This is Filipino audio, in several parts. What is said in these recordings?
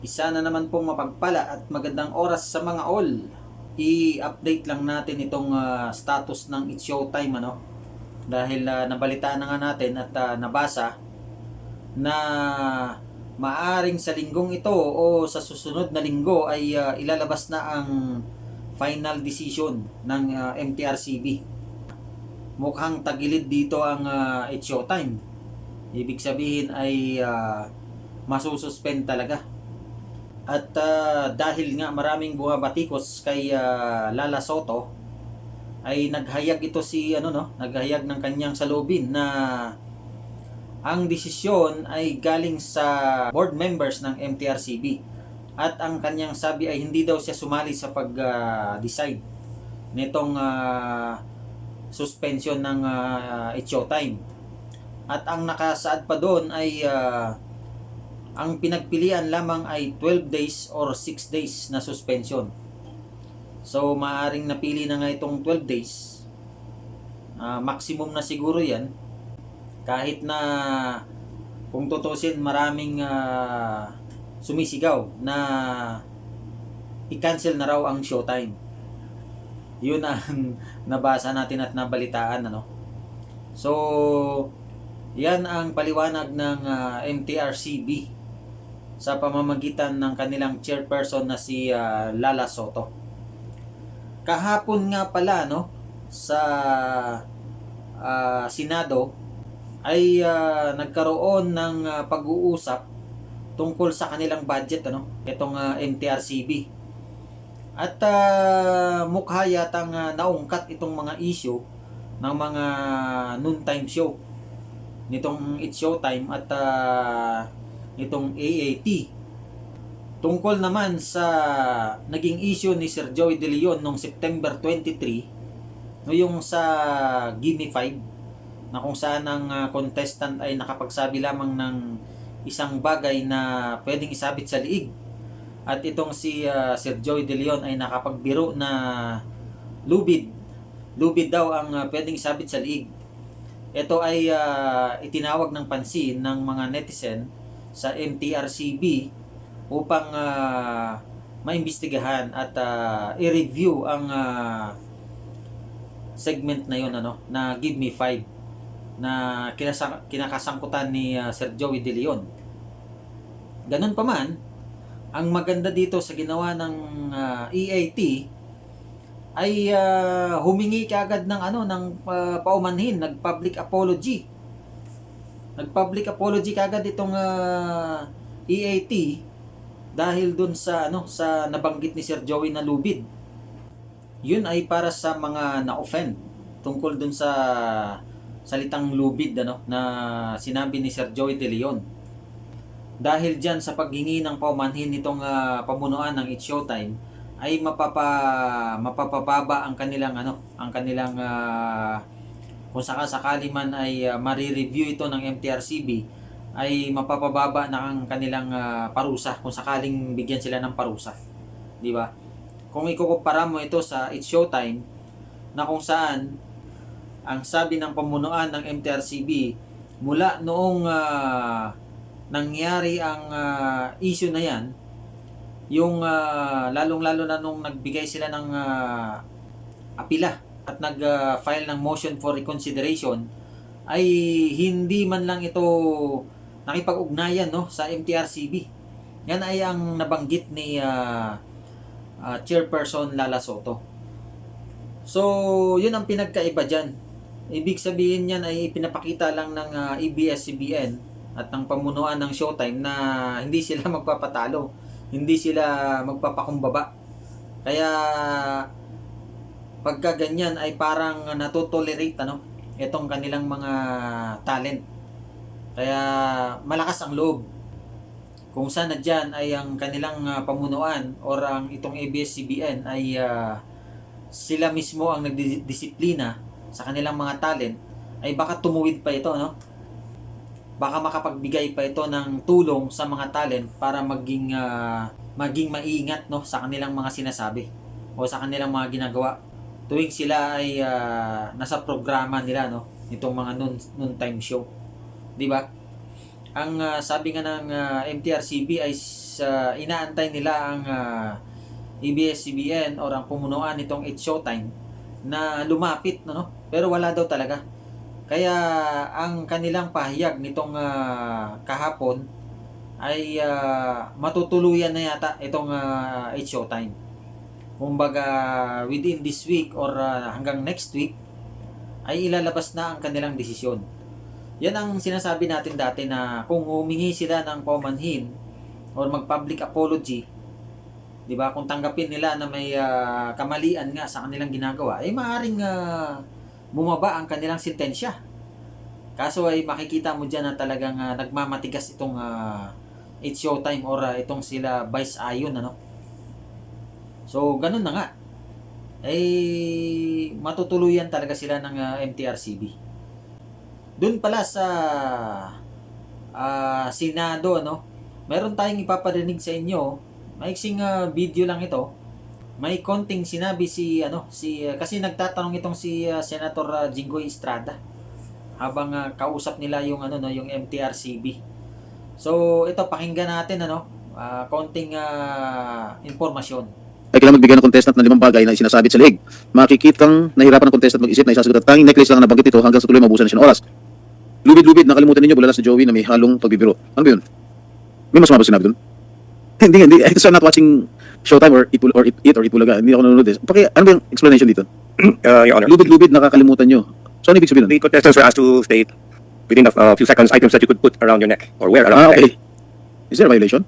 Isa na naman pong mapagpala at magandang oras sa mga all. I-update lang natin itong ah, status ng It's Showtime ano. Dahil ah, nabalitaan na nga natin at ah, nabasa na maaring sa linggong ito o sa susunod na linggo ay ah, ilalabas na ang final decision ng ah, MTRCB. Mukhang tagilid dito ang ah, It's Showtime. Ibig sabihin ay ah, masususpend talaga. At ah, dahil nga maraming bumabatikos kay ah, Lala Soto, ay naghayag ito si ano no, naghayag ng kanyang salubin na ang desisyon ay galing sa board members ng MTRCB. At ang kanyang sabi ay hindi daw siya sumali sa pag-decide nitong ah, suspension ng uh, Time. At ang nakasaad pa doon ay ah, ang pinagpilian lamang ay 12 days or 6 days na suspension. So, maaring napili na nga itong 12 days. Ah, maximum na siguro yan. Kahit na kung tutusin maraming ah, sumisigaw na i-cancel na raw ang showtime. Yun ang nabasa natin at nabalitaan. Ano? So, yan ang paliwanag ng ah, MTRCB sa pamamagitan ng kanilang chairperson na si ah, Lala Soto. Kahapon nga pala no sa ah, Senado ay ah, nagkaroon ng ah, pag-uusap tungkol sa kanilang budget ano itong ah, MTRCB. At ah, mukha yatang ah, naungkat itong mga issue ng mga noontime show nitong It's Showtime at ah, itong AAT. Tungkol naman sa naging issue ni Sir Joey De Leon noong September 23, no yung sa Gimme 5, na kung saan ang ah, contestant ay nakapagsabi lamang ng isang bagay na pwedeng isabit sa liig. At itong si ah, Sir Joey De Leon ay nakapagbiro na lubid. Lubid daw ang ah, pwedeng isabit sa liig. Ito ay ah, itinawag ng pansin ng mga netizen sa MTRCB upang ah, maimbestigahan at ah, i-review ang ah, segment na yon ano na Give Me 5 na kinakasangkutan ni ah, Sir Joey De Leon. Ganun pa man, ang maganda dito sa ginawa ng ah, EAT ay ah, humingi kaagad ng ano ng ah, paumanhin, nag-public apology. Nag-public apology kaagad itong ah, EAT dahil dun sa ano sa nabanggit ni Sir Joey na lubid. Yun ay para sa mga na-offend tungkol dun sa salitang lubid ano na sinabi ni Sir Joey De Leon. Dahil diyan sa paghingi ng paumanhin nitong ah, pamunuan ng It's Showtime ay mapapa mapapababa ang kanilang ano ang kanilang ah, kung sakasakali man ay uh, mari-review ito ng MTRCB ay mapapababa na ang kanilang ah, parusa kung sakaling bigyan sila ng parusa. Di ba? Kung ikukumpara mo ito sa It's Showtime na kung saan ang sabi ng pamunuan ng MTRCB mula noong ah, nangyari ang ah, issue na yan yung ah, lalong-lalo na nung nagbigay sila ng ah, apila at nag-file ng motion for reconsideration ay hindi man lang ito nakipag-ugnayan no sa MTRCB. Yan ay ang nabanggit ni ah, ah, Chairperson Lala Soto. So, yun ang pinagkaiba dyan. Ibig sabihin yan ay pinapakita lang ng ah, ABS-CBN at ng pamunuan ng Showtime na hindi sila magpapatalo. Hindi sila magpapakumbaba. Kaya pagka ganyan ay parang natotolerate ano itong kanilang mga talent. Kaya malakas ang loob. Kung sana dyan ay ang kanilang ah, pamunuan or ang itong ABS-CBN ay ah, sila mismo ang nagdidisiplina sa kanilang mga talent ay baka tumuwid pa ito no baka makapagbigay pa ito ng tulong sa mga talent para maging ah, maging maingat no sa kanilang mga sinasabi o sa kanilang mga ginagawa tuwing sila ay ah, nasa programa nila no? Itong mga noon noon time show. Di ba? Ang ah, sabi nga ng ah, MTRCB ay sa inaantay nila ang ah, ABS-CBN or ang pumunuan nitong It's Showtime na lumapit no, no? pero wala daw talaga. Kaya ang kanilang pahayag nitong ah, kahapon ay ah, matutuluyan na yata itong uh, It's Showtime kumbaga within this week or ah, hanggang next week ay ilalabas na ang kanilang desisyon yan ang sinasabi natin dati na kung humingi sila ng paumanhin or mag-public apology, 'di ba? Kung tanggapin nila na may ah, kamalian nga sa kanilang ginagawa, ay maaring ah, bumaba ang kanilang sentensya. Kaso ay makikita mo diyan na talagang ah, nagmamatigas itong ah, It's Showtime or ah, itong sila Vice Ayon ano. So, ganun na nga. Eh, matutuluyan talaga sila ng ah, MTRCB doon pala sa ah, Senado ano, meron tayong ipaparinig sa inyo. Maiksing ah, video lang ito. May konting sinabi si ano si ah, kasi nagtatanong itong si ah, Senator ah, Jinggoy Estrada habang ah, kausap nila yung ano no yung MTRCB. So ito pakinggan natin ano ah, konting ah, impormasyon ay kailangan magbigay ng contestant ng limang bagay na isinasabit sa leeg. Makikitang nahirapan ng contestant mag-isip na isasagot at tanging necklace lang ang nabanggit ito hanggang sa tuloy mabusan na siya ng oras. Lubid-lubid, nakalimutan ninyo bulala sa Joey na may halong pagbibiro. Ano ba yun? May masama ba sinabi dun? hindi, hindi. Because I'm not watching Showtime or It, or It, It or Itbulaga. Hindi ako nanonood eh. Paki, ano ba yung explanation dito? Uh, Your Honor, Lubid-lubid, nakakalimutan nyo. So ano ibig sabihin nun? the contestants were asked to state within a uh, few seconds items that you could put around your neck or wear Ah, around your okay. neck. Is there a violation?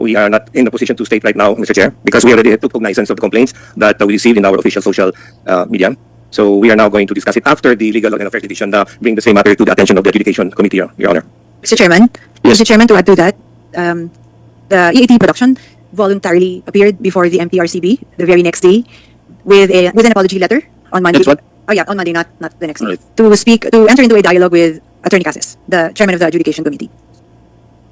We are not in the position to state right now, Mr. Chair, because we already took cognizance of the complaints that uh, we received in our official social uh, media. So we are now going to discuss it after the Legal and Affairs Division uh, bring the same matter to the attention of the Adjudication Committee, Your Your Honor. Mr. Chairman. Mr. Chairman, to add to that, um, the EAT production voluntarily appeared before the MPRCB the very next day with a with an apology letter on Monday. That's what? Oh yeah, on Monday, not not the next day. Alright. To speak, to enter into a dialogue with Attorney Cassis, the chairman of the Adjudication Committee.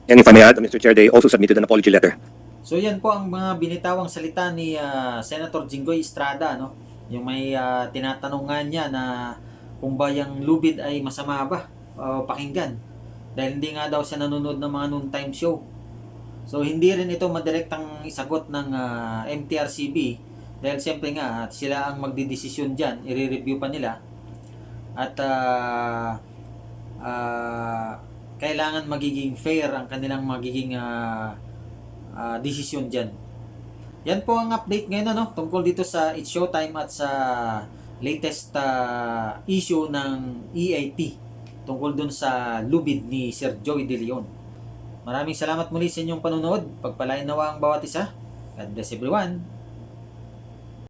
And if I may add, Mr. Chair, they also submitted an apology letter. So yan po ang mga binitawang salita ni ah, Senator Jinggoy Estrada no. Yung may ah, tinatanungan niya na kung ba yung lubid ay masama ba o pakinggan. Dahil hindi nga daw siya nanonood ng mga noontime show. So hindi rin ito madirektang isagot ng ah, MTRCB dahil siyempre nga sila ang magdidesisyon diyan, i-review pa nila. At ah, ah, kailangan magiging fair ang kanilang magiging ah, ah, desisyon dyan. Yan po ang update ngayon ano, tungkol dito sa It's Showtime at sa latest ah, issue ng EAT tungkol dun sa lubid ni Sir Joey De Leon. Maraming salamat muli sa inyong panonood. Pagpalain nawa ang bawat isa. God bless everyone.